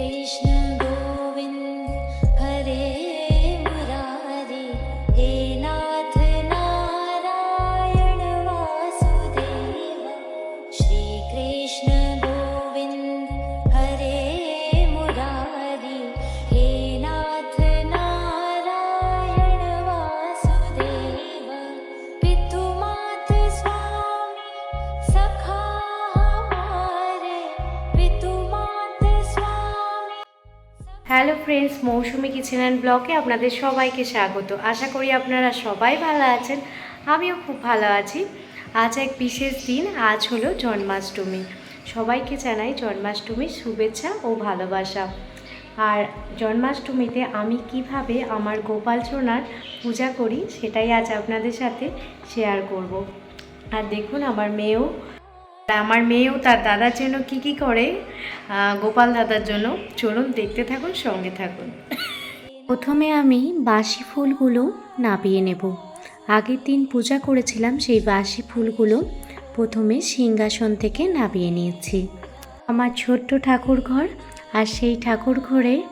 Krishna. Friends Mousumi kitchen and ব্লগে আপনাদের সবাইকে স্বাগত। আশা করি আপনারা সবাই ভালো আছেন। আমিও খুব ভালো আছি। আজ এক বিশেষ দিন, আজ হলো জন্মাষ্টমী। সবাইকে জানাই জন্মাষ্টমীর শুভেচ্ছা ও ভালোবাসা। আর জন্মাষ্টমীতে আমি কীভাবে আমার গোপাল সোনার পূজা করি, সেটাই আজ আপনাদের সাথে শেয়ার করব। আর দেখুন, আমার মেয়েও আমার মেয়েও তার দাদার জন্য কি কি করে গোপাল দাদার জন্য। চলুন দেখতে থাকুন, সঙ্গে থাকুন। প্রথমে আমি বাসি ফুলগুলো নাবিয়ে নেব। আগের দিন পূজা করেছিলাম সেই বাসি ফুলগুলো প্রথমে সিংহাসন থেকে নাবিয়ে নিয়েছি। আমার ছোট্ট ঠাকুর ঘর আর সেই ঠাকুর ঘরে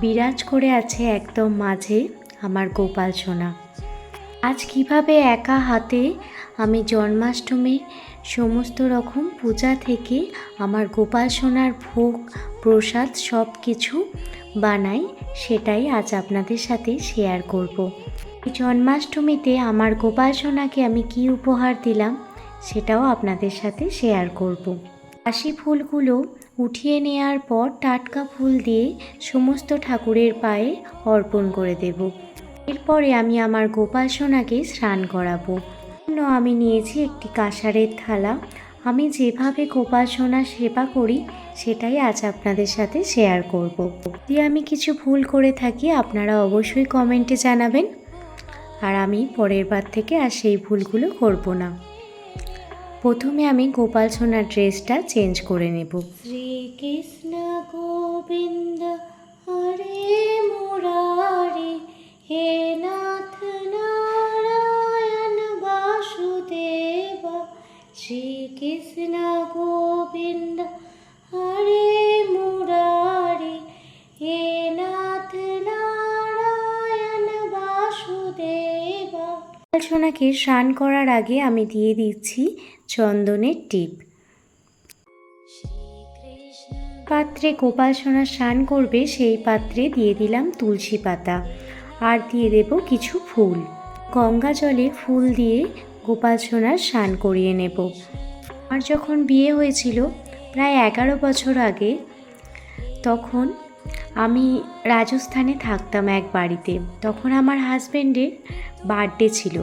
বিরাজ করে আছে একদম মাঝে আমার গোপাল সোনা। আজ কীভাবে একা হাতে আমি জন্মাষ্টমীর সমস্ত রকম পূজা থেকে আমার গোপাল সোনার ভোগ, প্রসাদ সব কিছু বানাই, সেটাই আজ আপনাদের সাথে শেয়ার করব। জন্মাষ্টমীতে আমার গোপাল সোনাকে আমি কি উপহার দিলাম, সেটাও আপনাদের সাথে শেয়ার করব। কাশি ফুলগুলো উঠিয়ে নেওয়ার পর টাটকা ফুল দিয়ে সমস্ত ঠাকুরের পায়ে অর্পণ করে দেব। এরপরে আমি আমার গোপাল সোনাকে স্নান করাবো। জন্য আমি নিয়েছি একটি কাঁসারের থালা। আমি যেভাবে গোপাল সোনার সেবা করি, সেটাই আজ আপনাদের সাথে শেয়ার করব। যদি আমি কিছু ভুল করে থাকি, আপনারা অবশ্যই কমেন্টে জানাবেন। আর আমি পরের বার থেকে আর সেই ভুলগুলো করব না। প্রথমে আমি গোপাল সোনার ড্রেসটা চেঞ্জ করে নেব। শ্রীকৃষ্ণ গোবিন্দ, হরে মুরারি, হে নাথ নারায়ণ। শ্রীকৃষ্ণ গোবিন্দ, হরে মুরারি, হে নাথ নারায়ণ বাসুদেবা। সোনাকে স্নান করার আগে আমি দিয়ে দিচ্ছি চন্দনের টিপ। পাত্রে গোপাল সোনা স্নান করবে, সেই পাত্রে দিয়ে দিলাম তুলসী পাতা। আর দিয়ে দেব কিছু ফুল। গঙ্গা জলে ফুল দিয়ে গোপাল সোনার স্নান করিয়ে নেব। আর যখন বিয়ে হয়েছিল, প্রায় এগারো বছর আগে, তখন আমি রাজস্থানে থাকতাম এক বাড়িতে। তখন আমার হাজব্যান্ডের বার্থডে ছিল।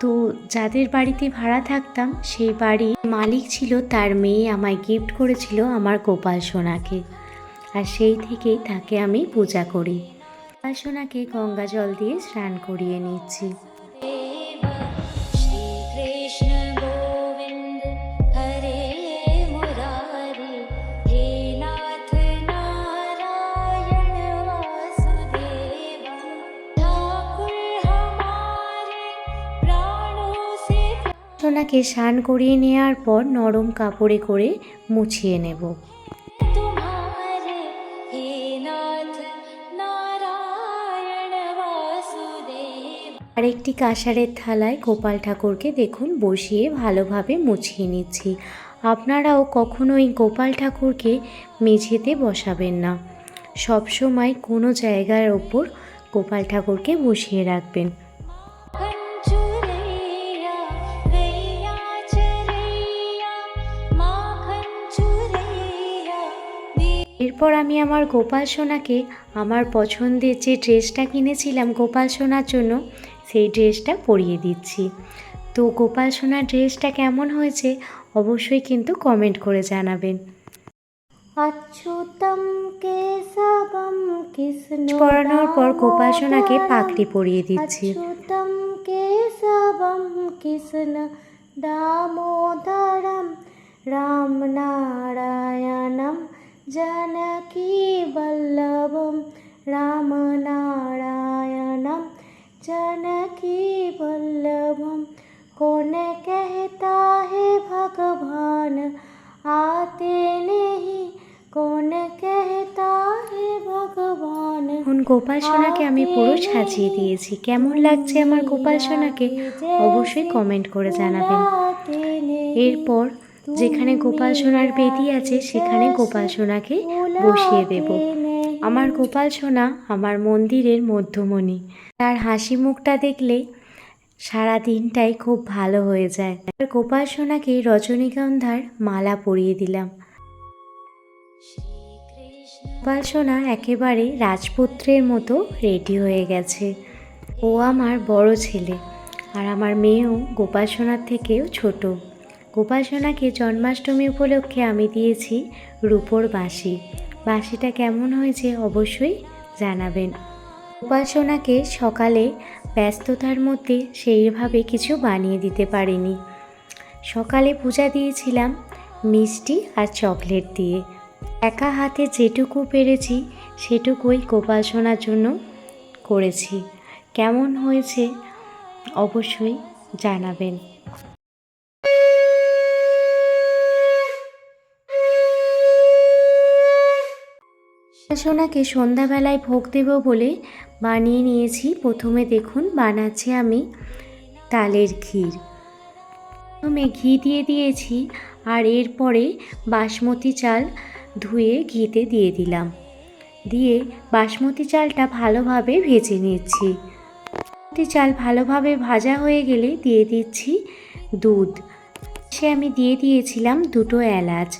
তো যাদের বাড়িতে ভাড়া থাকতাম, সেই বাড়ির মালিক ছিল, তার মেয়ে আমায় গিফট করেছিল আমার গোপাল সোনাকে। আর সেই থেকেই তাকে আমি পূজা করি। গোপাল সোনাকে গঙ্গা জল দিয়ে স্নান করিয়ে নিচ্ছি। ওনাকে স্নান করিয়ে নেওয়ার পর নরম কাপড়ে করে মুছিয়ে নেব। আরেকটি কাঁসারের থালায় গোপাল ঠাকুরকে দেখুন বসিয়ে ভালোভাবে মুছিয়ে নিচ্ছি। আপনারাও কখনোই গোপাল ঠাকুরকে মেঝেতে বসাবেন না। সবসময় কোনো জায়গার ওপর গোপাল ঠাকুরকে বসিয়ে রাখবেন। এরপর আমি আমার গোপাল সোনাকে আমার পছন্দের যে ড্রেসটা কিনেছিলাম গোপাল সোনার জন্য সেই ড্রেসটা পরিয়ে দিচ্ছি। তো গোপাল সোনার ড্রেসটা কেমন হয়েছে অবশ্যই কিন্তু কমেন্ট করে জানাবেন। পরানোর পর গোপাল সোনাকে পাগড়ি পরিয়ে দিচ্ছি। কৃষ্ণ দামোদরম রাম নারায়ণম জানকী বল্লভম রাম नारायणम जानकी वल्लभम कौन कहता है भगवान आते नहीं कौन कहता দেখুন গোপাল সোনাকে আমি পুরো সাজিয়ে দিয়েছি কেমন লাগছে আমার গোপাল সোনাকে অবশ্যই কমেন্ট করে জানাবেন এরপর যেখানে গোপাল সোনার বেদি আছে, সেখানে গোপাল সোনাকে বসিয়ে দেব। আমার গোপাল সোনা আমার মন্দিরের মধ্যমণি। তার হাসি মুখটা দেখলে সারা দিনটাই খুব ভালো হয়ে যায়। আর গোপাল সোনাকে রজনীগন্ধার মালা পরিয়ে দিলাম। গোপাল সোনা একেবারে রাজপুত্রের মতো রেডি হয়ে গেছে। ও আমার বড় ছেলে। আর আমার মেয়েও গোপাল সোনার থেকেও ছোট। গোপাল সোনাকে জন্মাষ্টমী উপলক্ষে আমি দিয়েছি রূপোর বাঁশি। বাঁশিটা কেমন হয়েছে অবশ্যই জানাবেন। গোপাল সোনাকে সকালে ব্যস্ততার মধ্যে সেইভাবে কিছু বানিয়ে দিতে পারিনি। সকালে পূজা দিয়েছিলাম মিষ্টি আর চকলেট দিয়ে। একা হাতে যেটুকু পেরেছি সেটুকুই গোপাল সোনার জন্য করেছি। কেমন হয়েছে অবশ্যই জানাবেন। সোনাকে সন্ধ্যাবেলায় ভোগ দেব বলে বানিয়ে নিয়েছি। প্রথমে দেখুন, বানাচ্ছি আমি তালের ক্ষীর। প্রথমে ঘি দিয়ে দিয়েছি আর এরপরে বাসমতি চাল ধুয়ে ঘিতে দিয়ে দিলাম। দিয়ে বাসমতি চালটা ভালোভাবে ভেজে নিচ্ছি। বাসমতি চাল ভালোভাবে ভাজা হয়ে গেলে দিয়ে দিচ্ছি দুধ। সে আমি দিয়ে দিয়েছিলাম দুটো এলাচ।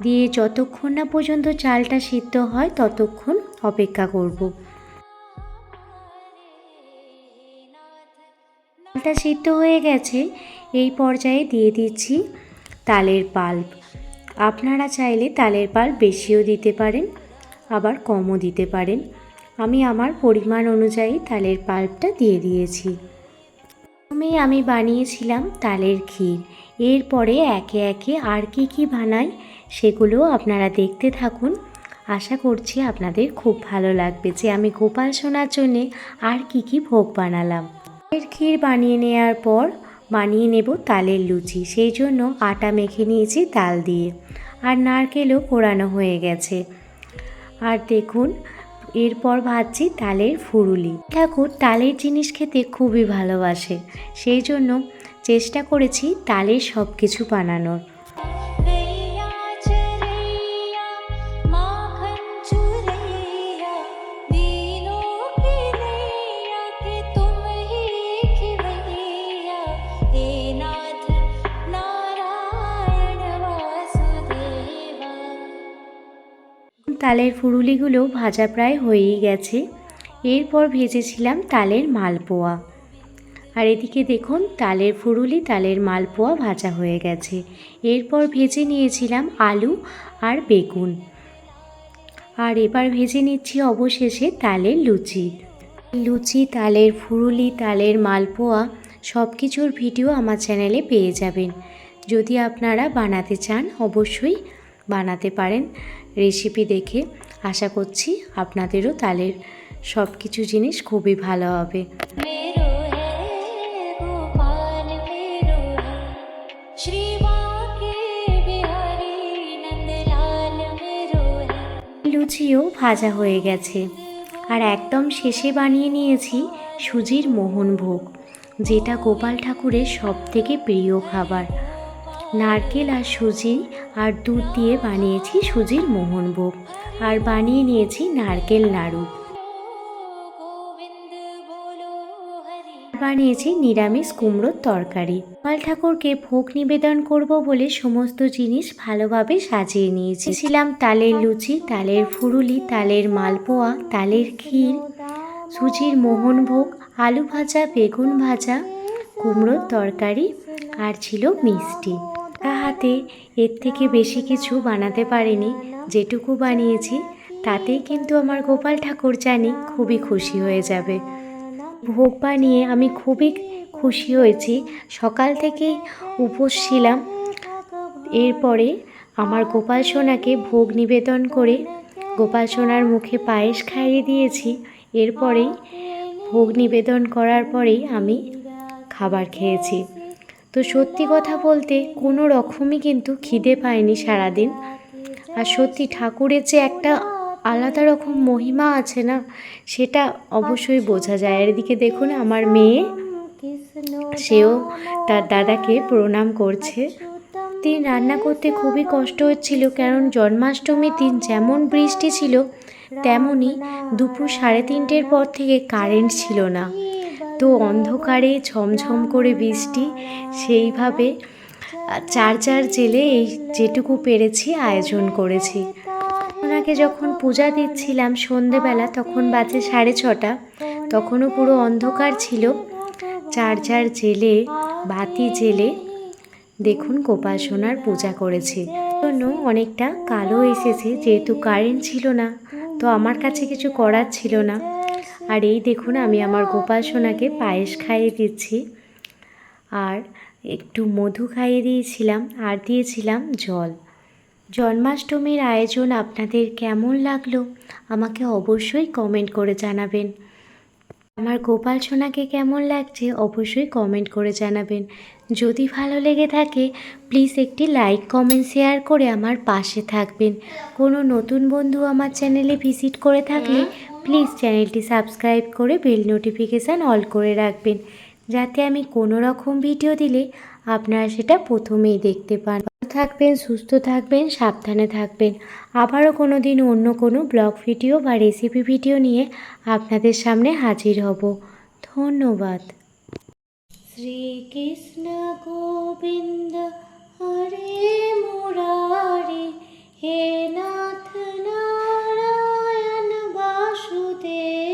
দিয়ে যতক্ষণ না পর্যন্ত চালটা সিদ্ধ হয়, ততক্ষণ অপেক্ষা করব। চালটা সিদ্ধ হয়ে গেছে, এই পর্যায়ে দিয়ে দিচ্ছি তালের পাল্প। আপনারা চাইলে তালের পাল্প বেশিও দিতে পারেন, আবার কমও দিতে পারেন। আমি আমার পরিমাণ অনুযায়ী তালের পাল্পটা দিয়ে দিয়েছি। প্রথমে আমি বানিয়েছিলাম তালের ক্ষীর। এরপরে একে একে আর কি কি বানাই সেগুলো আপনারা দেখতে থাকুন। আশা করছি আপনাদের খুব ভালো লাগবে যে আমি গোপাল সোনার জন্যে আর কি কি ভোগ বানালাম। তালের ক্ষীর বানিয়ে নেওয়ার পর বানিয়ে নেব তালের লুচি। সেই জন্য আটা মেখে নিয়েছি তাল দিয়ে। আর নারকেলও কোরানো হয়ে গেছে। আর দেখুন এরপর ভাজছি তালের ফুরুলি। ঠাকুর তালের জিনিস খেতে খুবই ভালোবাসে। সেই জন্য চেষ্টা করেছি তালের সব কিছু বানানোর। তালের ফুরুলিগুলো ভাজা প্রায় হয়েই গেছে। এরপর ভেজেছিলাম তালের মালপোয়া। আর এদিকে দেখুন, তালের ফুরুলি, তালের মালপোয়া ভাজা হয়ে গেছে। এরপর ভেজে নিয়েছিলাম আলু আর বেগুন। আর এবার ভেজে নিচ্ছি অবশেষে তালের লুচি। লুচি, তালের ফুরুলি, তালের মালপোয়া সব কিছুর ভিডিও আমার চ্যানেলে পেয়ে যাবেন। যদি আপনারা বানাতে চান, অবশ্যই বানাতে পারেন। রেসিপি দেখে আশা করছি আপনাদেরও তালের সব কিছু জিনিস খুবই ভালো হবে। লুচিও ভাজা হয়ে গেছে আর একদম শেষে বানিয়ে নিয়েছি সুজির মোহনভোগ যেটা গোপাল ঠাকুরের সবথেকে প্রিয় খাবার। নারকেল আর সুজি আর দুধ দিয়ে বানিয়েছি সুজির মোহনভোগ আর বানিয়ে নিয়েছি নারকেল নাড়ু বানিয়েছি নিরামিষ কুমড়োর তরকারি। পাল ঠাকুরকে ভোগ নিবেদন করব বলে সমস্ত জিনিস ভালোভাবে সাজিয়ে নিয়েছি। ছিলাম তালের লুচি, তালের ফুরুলি, তালের মালপোয়া, তালের ক্ষীর, সুজির মোহনভোগ আলু ভাজা, বেগুন ভাজা, কুমড়োর তরকারি, আর ছিল মিষ্টি। হাতে এর থেকে বেশি কিছু বানাতে পারিনি। যেটুকু বানিয়েছি, তাতেই কিন্তু আমার গোপাল ঠাকুর জানি খুবই খুশি হয়ে যাবে। ভোগ বানিয়ে আমি খুবই খুশি হয়েছি। সকাল থেকেই উপোস ছিলাম। এরপরে আমার গোপাল সোনাকে ভোগ নিবেদন করে গোপাল সোনার মুখে পায়েস খাইয়ে দিয়েছি। এরপরেই ভোগ নিবেদন করার পরেই আমি খাবার খেয়েছি। তো সত্যি কথা বলতে কোনো রকমই কিন্তু খিদে পায়নি সারাদিন। আর সত্যি ঠাকুরের যে একটা আলাদা রকম মহিমা আছে না, সেটা অবশ্যই বোঝা যায়। আর এদিকে দেখুন আমার মেয়ে, সেও তার দাদাকে প্রণাম করছে। দিন রান্না করতে খুবই কষ্ট হচ্ছিল, কারণ জন্মাষ্টমীর দিন যেমন বৃষ্টি ছিল তেমনই দুপুর সাড়ে তিনটের পর থেকে কারেন্ট ছিল না। অন্ধকারে ঝমঝম করে বৃষ্টি, সেইভাবে চার চার জেলে এই যেটুকু পেরেছি আয়োজন করেছি। ওনাকে যখন পূজা দিচ্ছিলাম সন্ধেবেলা, তখন বাজে সাড়ে ছটা, তখনও পুরো অন্ধকার ছিল। চার চার জেলে, বাতি জেলে, দেখুন গোপাল সোনার পূজা করেছি। জন্য অনেকটা কালো এসেছে, যেহেতু কারেন্ট ছিল না, তো আমার কাছে কিছু করার ছিল না। আর এই দেখুন, আমি আমার গোপাল সোনাকে পায়েস খাইয়ে দিচ্ছি। আর একটু মধু খাইয়ে দিয়েছিলাম, আর দিয়েছিলাম জল। জন্মাষ্টমীর আয়োজন আপনাদের কেমন লাগল? আমাকে অবশ্যই কমেন্ট করে জানাবেন। আমার গোপাল সোনাকে কেমন লাগছে অবশ্যই কমেন্ট করে জানাবেন। যদি ভালো লেগে থাকে প্লিজ একটি লাইক কমেন্ট শেয়ার করে আমার পাশে থাকবেন। কোনো নতুন বন্ধু আমার চ্যানেলে ভিজিট করে থাকলে প্লিজ চ্যানেলটি সাবস্ক্রাইব করে বেল নোটিফিকেশান অল করে রাখবেন। যাতে আমি কোনো রকম ভিডিও দিলে আপনারা সেটা প্রথমেই দেখতে পান। থাকবেন, সুস্থ থাকবেন, সাবধানে থাকবেন। আবারও কোনো দিন অন্য কোনো ব্লগ ভিডিও বা রেসিপি ভিডিও নিয়ে আপনাদের সামনে হাজির হব। ধন্যবাদ। শ্রীকৃষ্ণ গোবিন্দ, হরে মুরারি, হে নাথ নারায়ণ বাসুদেব।